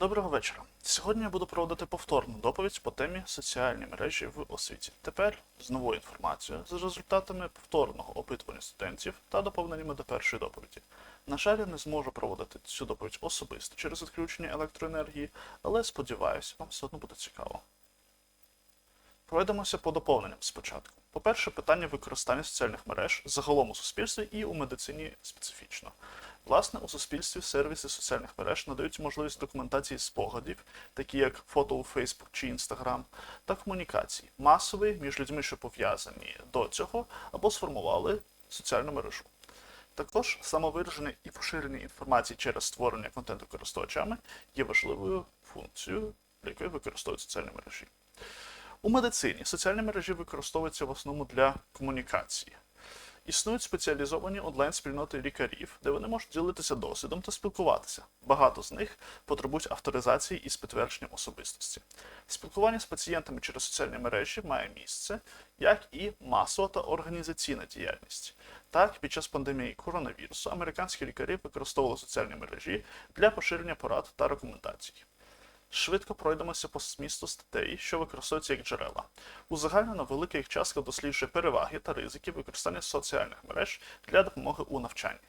Доброго вечора. Сьогодні я буду проводити повторну доповідь по темі соціальні мережі в освіті. Тепер з новою інформацією, з результатами повторного опитування студентів та доповненнями до першої доповіді. На жаль, я не зможу проводити цю доповідь особисто через відключення електроенергії, але сподіваюся, вам все одно буде цікаво. Пройдемося по доповненням спочатку. По-перше, питання використання соціальних мереж загалом у суспільстві і у медицині специфічно. Власне, у суспільстві сервіси соціальних мереж надають можливість документації спогадів, такі як фото у Facebook чи Instagram, та комунікації, масової між людьми, що пов'язані до цього або сформували соціальну мережу. Також самовираження і поширення інформації через створення контенту користувачами є важливою функцією, для використовують соціальні мережі. У медицині соціальні мережі використовуються в основному для комунікації. Існують спеціалізовані онлайн-спільноти лікарів, де вони можуть ділитися досвідом та спілкуватися. Багато з них потребують авторизації із підтвердженням особистості. Спілкування з пацієнтами через соціальні мережі має місце, як і масова та організаційна діяльність. Так, під час пандемії коронавірусу американські лікарі використовували соціальні мережі для поширення порад та рекомендацій. Швидко пройдемося по змісту статей, що використовуються як джерела. Узагальнено велика їх частка досліджує переваги та ризики використання соціальних мереж для допомоги у навчанні.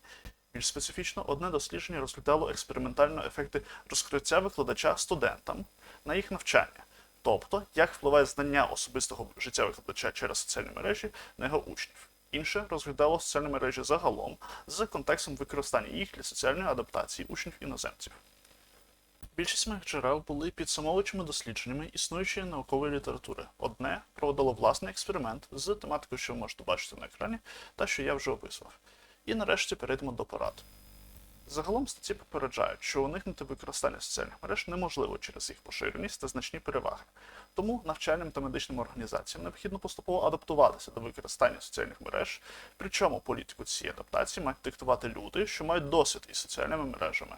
Більш специфічно, одне дослідження розглядало експериментально ефекти розкриття викладача студентам на їх навчання, тобто як впливає знання особистого життя викладача через соціальні мережі на його учнів. Інше розглядало соціальні мережі загалом з контекстом використання їх для соціальної адаптації учнів іноземців. Більшість моїх джерел були підсумовуючими дослідженнями існуючої наукової літератури. Одне проводило власний експеримент з тематикою, що ви можете бачити на екрані, та що я вже описував. І нарешті перейдемо до порад. Загалом статті попереджають, що уникнути використання соціальних мереж неможливо через їх поширеність та значні переваги. Тому навчальним та медичним організаціям необхідно поступово адаптуватися до використання соціальних мереж, причому політику цієї адаптації мають диктувати люди, що мають досвід із соціальними мережами.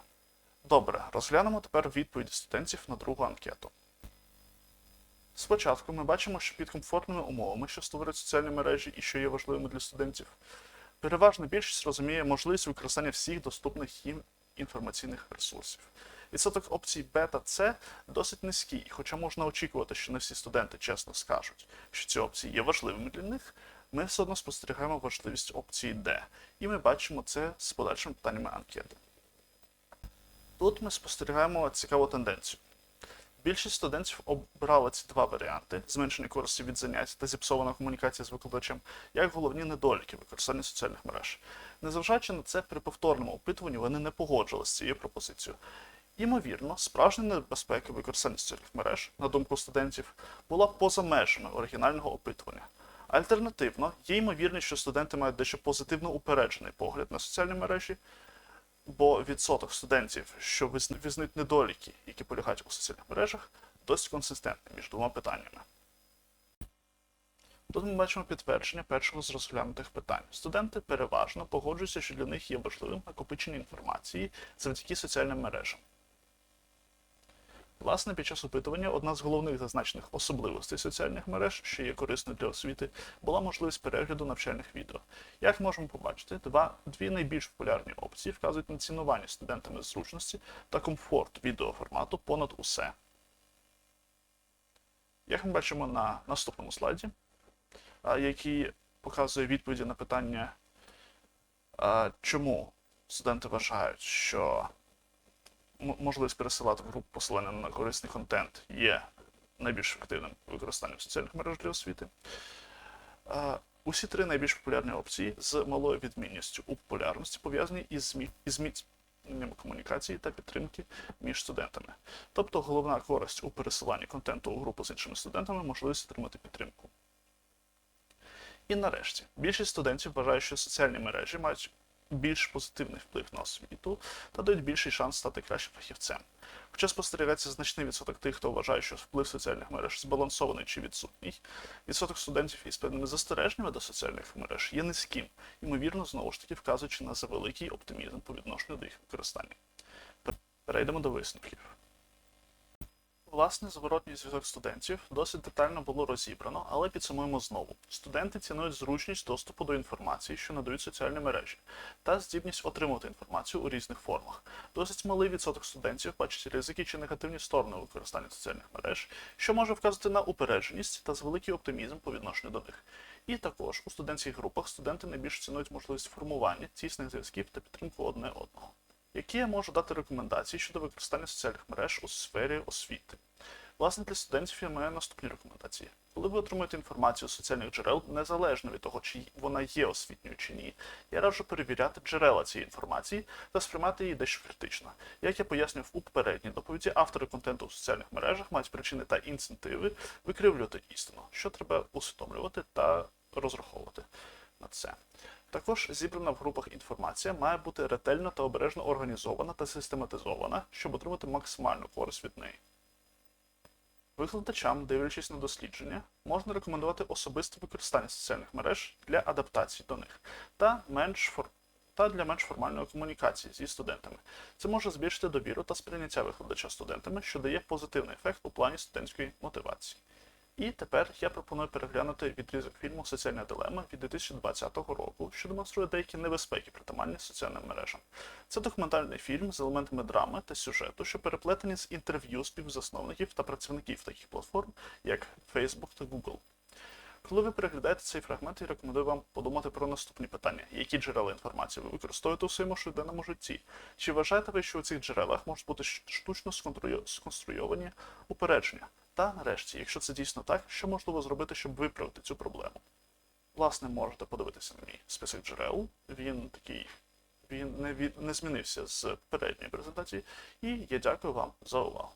Добре, розглянемо тепер відповіді студентів на другу анкету. Спочатку ми бачимо, що під комфортними умовами, що створюють соціальні мережі і що є важливими для студентів, переважна більшість розуміє можливість використання всіх доступних їм інформаційних ресурсів. Відсоток опцій Б та С досить низький, хоча можна очікувати, що не всі студенти чесно скажуть, що ці опції є важливими для них, ми все одно спостерігаємо важливість опції Д, і ми бачимо це з подальшими питаннями анкети. Тут ми спостерігаємо цікаву тенденцію. Більшість студентів обрали ці два варіанти зменшення користі від занять та зіпсована комунікація з викладачем, як головні недоліки використання соціальних мереж. Незважаючи на це, при повторному опитуванні вони не погоджилися з цією пропозицією. Ймовірно, справжня небезпека використання соціальних мереж, на думку студентів, була поза межами оригінального опитування. Альтернативно, є ймовірність, що студенти мають дещо позитивно упереджений погляд на соціальні мережі, бо відсоток студентів, що визнають недоліки, які полягають у соціальних мережах, досить консистентний між двома питаннями. Тут ми бачимо підтвердження першого з розглянутих питань. Студенти переважно погоджуються, що для них є важливим накопичення інформації завдяки соціальним мережам. Власне, під час опитування одна з головних зазначених особливостей соціальних мереж, що є корисною для освіти, була можливість перегляду навчальних відео. Як можемо побачити, два, дві найбільш популярні опції вказують на цінування студентами зручності та комфорт відеоформату понад усе. Як ми бачимо на наступному слайді, який показує відповіді на питання, чому студенти вважають, що можливість пересилати в групу посилання на корисний контент є найбільш ефективним використанням соціальних мереж для освіти. Усі три найбільш популярні опції з малою відмінністю у популярності пов'язані із зміцненням комунікації та підтримки між студентами. Тобто головна користь у пересиланні контенту у групу з іншими студентами можливість отримати підтримку. І нарешті, більшість студентів вважає, що соціальні мережі мають більш позитивний вплив на освіту та дають більший шанс стати кращим фахівцем. Хоча спостерігається значний відсоток тих, хто вважає, що вплив соціальних мереж збалансований чи відсутній, відсоток студентів із певними застереженнями до соціальних мереж є низьким, ймовірно, знову ж таки вказуючи на завеликий оптимізм по відношенню до їх використання. Перейдемо до висновків. Власне, зворотній зв'язок студентів досить детально було розібрано, але підсумуємо знову. Студенти цінують зручність доступу до інформації, що надають соціальні мережі, та здібність отримувати інформацію у різних формах. Досить малий відсоток студентів бачить ризики чи негативні сторони використання соціальних мереж, що може вказати на упередженість та великий оптимізм по відношенню до них. І також у студентських групах студенти найбільш цінують можливість формування тісних зв'язків та підтримку одне одного. Які я можу дати рекомендації щодо використання соціальних мереж у сфері освіти? Власне, для студентів я маю наступні рекомендації. Коли ви отримуєте інформацію з соціальних джерел, незалежно від того, чи вона є освітньою чи ні, я раджу перевіряти джерела цієї інформації та сприймати її дещо критично. Як я пояснював у попередній доповіді, автори контенту у соціальних мережах мають причини та інцентиви викривлювати істину, що треба усвідомлювати та розраховувати на це. Також зібрана в групах інформація має бути ретельно та обережно організована та систематизована, щоб отримати максимальну користь від неї. Викладачам, дивлячись на дослідження, можна рекомендувати особисте використання соціальних мереж для адаптації до них та менш фор... та для менш формальної комунікації зі студентами. Це може збільшити довіру та сприйняття викладача студентами, що дає позитивний ефект у плані студентської мотивації. І тепер я пропоную переглянути відрізок фільму Соціальна дилема від 2020 року, що демонструє деякі небезпеки притаманні соціальним мережам. Це документальний фільм з елементами драми та сюжету, що переплетені з інтерв'ю співзасновників та працівників таких платформ, як Facebook та Google. Коли ви переглядаєте цей фрагмент, я рекомендую вам подумати про наступні питання: які джерела інформації ви використовуєте у своєму щоденному житті? Чи вважаєте ви, що у цих джерелах можуть бути штучно сконструйовані упередження? Та нарешті, якщо це дійсно так, що можливо зробити, щоб виправити цю проблему? Власне, можете подивитися на мій список джерел. Він такий, він не, від, не змінився з передньої презентації. І я дякую вам за увагу.